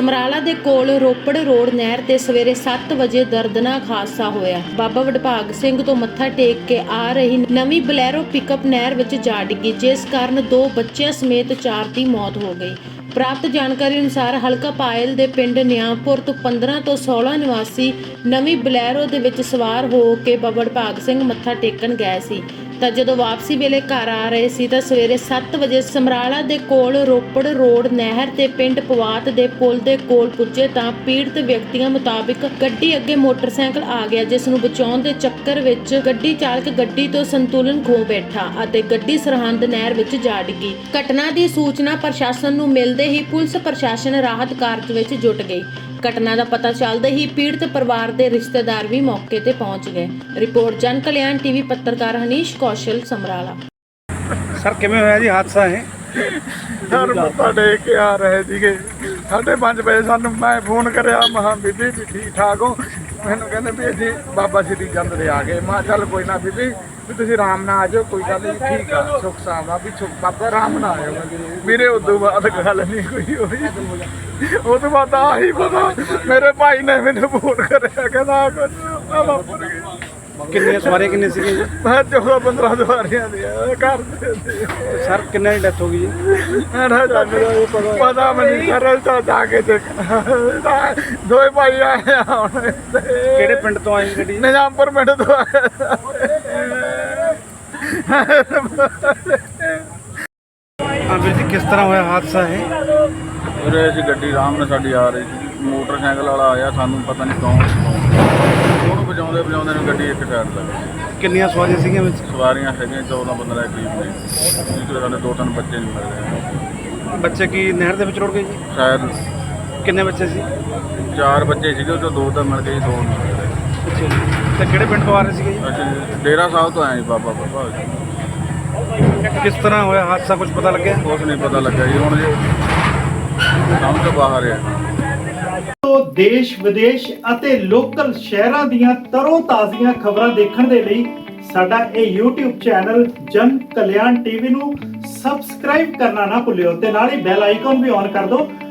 ਸਮਰਾਲਾ ਦੇ ਕੋਲ ਰੋਪੜ ਰੋਡ ਨਹਿਰ ਤੇ ਸਵੇਰੇ 7 ਵਜੇ ਦਰਦਨਾਕ ਹਾਦਸਾ ਹੋਇਆ। ਬਾਬਾ ਵਡਭਾਗ ਸਿੰਘ ਤੋਂ ਮੱਥਾ ਟੇਕ ਕੇ ਆ ਰਹੀ ਨਵੀਂ ਬਲੈਰੋ ਪਿਕਅਪ ਨਹਿਰ ਵਿੱਚ ਜਾ ਡਿੱਗੀ, ਜਿਸ ਕਾਰਨ ਦੋ ਬੱਚਿਆਂ ਸਮੇਤ ਚਾਰ ਦੀ ਮੌਤ ਹੋ ਗਈ। ਪ੍ਰਾਪਤ ਜਾਣਕਾਰੀ ਅਨੁਸਾਰ ਹਲਕਾ ਪਾਇਲ ਦੇ ਪਿੰਡ ਨਿਆਂਪੁਰ ਤੋਂ 15 ਤੋਂ 16 ਨਿਵਾਸੀ ਨਵੀਂ ਬਲੈਰੋ ਦੇ ਵਿੱਚ ਸਵਾਰ ਹੋ ਕੇ ਬਾਬਾ ਭਾਗ ਸਿੰਘ ਮੱਥਾ ਟੇਕਣ ਗਏ ਸੀ। ਤਾਂ ਜਦੋਂ ਵਾਪਸੀ ਵੇਲੇ ਘਰ ਆ ਰਹੇ ਸੀ ਤਾਂ ਸਵੇਰੇ 7 ਵਜੇ ਸਮਰਾਲਾ ਦੇ ਕੋਲ ਰੋਪੜ ਰੋਡ ਨਹਿਰ ਤੇ ਪਿੰਡ ਪਵਾਤ ਦੇ ਪੁਲ ਦੇ ਕੋਲ ਪੁੱਜੇ ਤਾਂ ਪੀੜਤ ਵਿਅਕਤੀਆਂ ਮੁਤਾਬਿਕ ਗੱਡੀ ਅੱਗੇ ਮੋਟਰਸਾਈਕਲ ਆ ਗਿਆ, ਜਿਸ ਨੂੰ ਬਚਾਉਣ ਦੇ ਚੱਕਰ ਵਿੱਚ ਗੱਡੀ ਚਾਲਕ ਗੱਡੀ ਤੋਂ ਸੰਤੁਲਨ ਖੋ ਬੈਠਾ ਅਤੇ ਗੱਡੀ ਸਰਹੰਦ ਨਹਿਰ ਵਿੱਚ ਜਾ ਡਿੱਗੀ। ਘਟਨਾ ਦੀ ਸੂਚਨਾ ਪ੍ਰਸ਼ਾਸਨ ਨੂੰ ਮਿਲਦੇ ਹੀ ਪੁਲਿਸ ਪ੍ਰਸ਼ਾਸਨ ਰਾਹਤ ਕਾਰਜ ਵਿੱਚ ਜੁਟ ਗਈ। ਘਟਨਾ ਦਾ ਪਤਾ ਚੱਲਦੇ ਹੀ ਪੀੜਤ ਪਰਿਵਾਰ ਦੇ ਰਿਸ਼ਤੇਦਾਰ ਵੀ ਮੌਕੇ ਤੇ ਪਹੁੰਚ ਗਏ। ਰਿਪੋਰਟ ਜਨ ਕਲਿਆਣ ਟੀਵੀ ਪੱਤਰਕਾਰ ਹਨੀਸ਼ ਕੌਸ਼ਲ ਸਮਰਾਲਾ। ਸਰ ਕਿਵੇਂ ਹੋਇਆ ਜੀ ਹਾਦਸਾ ਇਹ? ਸਰ ਮੱਥਾ ਟੇਕ ਕੇ ਆ ਰਹੇ ਸੀਗੇ। ਸਾਢੇ ਪੰਜ ਵਜੇ ਸਾਨੂੰ ਮੈਂ ਫੋਨ ਕਰਿਆ ਮਹਾ ਬੀਬੀ ਵੀ ਠੀਕ ਠਾਕ ਹੋ? ਮੈਨੂੰ ਕਹਿੰਦੇ ਵੀ ਅਸੀਂ ਬਾਬਾ ਸ਼੍ਰੀ ਚੰਦ ਦੇ ਆ ਗਏ। ਮੈਂ ਕਿਹਾ ਚੱਲ ਕੋਈ ਨਾ ਬੀਬੀ ਵੀ ਤੁਸੀਂ ਆਰਾਮ ਨਾਲ ਆ ਜਾਓ ਕੋਈ ਗੱਲ ਨਹੀਂ ਠੀਕ ਆ ਸੁੱਖ ਸਾਵਾ ਵੀ ਸੁੱਖ ਬਾਬਾ ਆਰਾਮ ਨਾਲ ਆਇਓ। ਵੀਰੇ ਉਦੋਂ ਬਾਅਦ ਗੱਲ ਨਹੀਂ ਕੋਈ ਹੋਈ। ਉਹ ਤੋਂ ਬਾਅਦ ਆਹੀ ਪਤਾ ਮੇਰੇ ਭਾਈ ਨੇ ਮੈਨੂੰ ਫੋਨ ਕਰਿਆ ਕਹਿੰਦਾ ਆ ਵਾਪਰ ਗਿਆ ਕਿੰਨੀਆਂ ਸਵਾਰੀਆਂ ਕਿੰਨੇ ਸੀਗੇ ਜੀ? ਮੈਂ 14 15 ਦੁਆਰੀਆਂ ਦੀ ਘਰ ਦੇ। ਸਰ ਕਿੰਨਾਂ ਦੀ ਡੈਥ ਹੋ ਗਈ ਜੀ? ਨਾ ਜਾਣਦਾ ਪਤਾ ਮੈਨੂੰ ਸਰਲ ਤਾਂ ਜਾ ਕੇ ਦੇਖਣਾ ਦੋਏ ਭਾਈ ਆਏ ਆ ਹੁਣ ਕਿਹੜੇ ਪਿੰਡ ਤੋਂ ਆਈ ਗੱਡੀ? ਨਿਜ਼ਾਮਪੁਰ ਪਿੰਡ ਤੋਂ ਆਏ ਵੀਰ ਜੀ ਕਿਸ ਤਰ੍ਹਾਂ ਹੋਇਆ ਹਾਦਸਾ ਇਹ? ਉਰੇ ਅਸੀਂ ਗੱਡੀ ਆਰਾਮ ਨਾਲ ਸਾਡੀ ਆ ਰਹੀ ਸੀ। ਮੋਟਰਸਾਈਕਲ ਵਾਲਾ ਆਇਆ ਸਾਨੂੰ ਪਤਾ ਨਹੀਂ ਕੌਣ। ਉਹਨੂੰ ਵਜਾਉਂਦੇ ਵਜਾਉਂਦੇ ਨੂੰ ਗੱਡੀ ਇੱਕ ਸਾਈਡ ਲੱਗ ਗਈ। ਕਿੰਨੀਆਂ ਸਵਾਰੀਆਂ ਸੀਗੀਆਂ ਵਿੱਚ? ਸਵਾਰੀਆਂ ਹੈਗੀਆਂ 14 15 ਦੇ ਕਰੀਬ ਨੇ। ਜਿਹਦੇ ਸਾਡੇ ਦੋ ਤਿੰਨ ਬੱਚੇ ਨਹੀਂ ਮਿਲ ਰਹੇ ਬੱਚੇ ਕੀ ਨਹਿਰ ਦੇ ਵਿੱਚ ਰੁੜ ਗਏ ਜੀ? ਸ਼ਾਇਦ ਕਿੰਨੇ ਬੱਚੇ ਸੀ? ਚਾਰ ਬੱਚੇ ਸੀਗੇ ਉਹ 'ਚੋਂ ਦੋ ਤਾਂ ਮਿਲ ਗਏ ਜੀ, ਦੋ ਨਹੀਂ ਮਿਲ ਰਹੇ ਅੱਛਾ ਜੀ। ਤੇ ਕਿਹੜੇ ਪਿੰਡ ਤੋਂ ਆ ਰਹੇ ਸੀਗੇ ਜੀ? ਅਸੀਂ ਡੇਰਾ ਸਾਹਿਬ ਤੋਂ ਆਏ ਜੀ ਬਾਬਾ ਬਾਬਾ ਕਿਸ ਤਰ੍ਹਾਂ ਹੋਇਆ? ਹਾਦਸਾ ਕੁਝ ਪਤਾ ਲੱਗਿਆ? ਕੁਛ ਨਹੀਂ ਪਤਾ ਲੱਗਾ ਜੀ। ਹੁਣ ਜੀ ਸਮਝ ਤੋਂ ਬਾਹਰ ਹੈ। ਤੋਂ ਦੇਸ਼ ਵਿਦੇਸ਼ ਅਤੇ ਲੋਕਲ ਸ਼ਹਿਰਾਂ ਦੀਆਂ ਤਰੋ ਤਾਜ਼ੀਆਂ ਖਬਰਾਂ ਦੇਖਣ ਦੇ ਲਈ ਸਾਡਾ ਇਹ YouTube ਚੈਨਲ ਜਨ ਕਲਿਆਣ ਟੀਵੀ ਨੂੰ ਸਬਸਕ੍ਰਾਈਬ ਕਰਨਾ ਨਾ ਭੁੱਲਿਓ ਤੇ ਨਾਲ ਹੀ ਬੈਲ ਆਈਕਨ ਵੀ ਔਨ ਕਰ ਦਿਓ।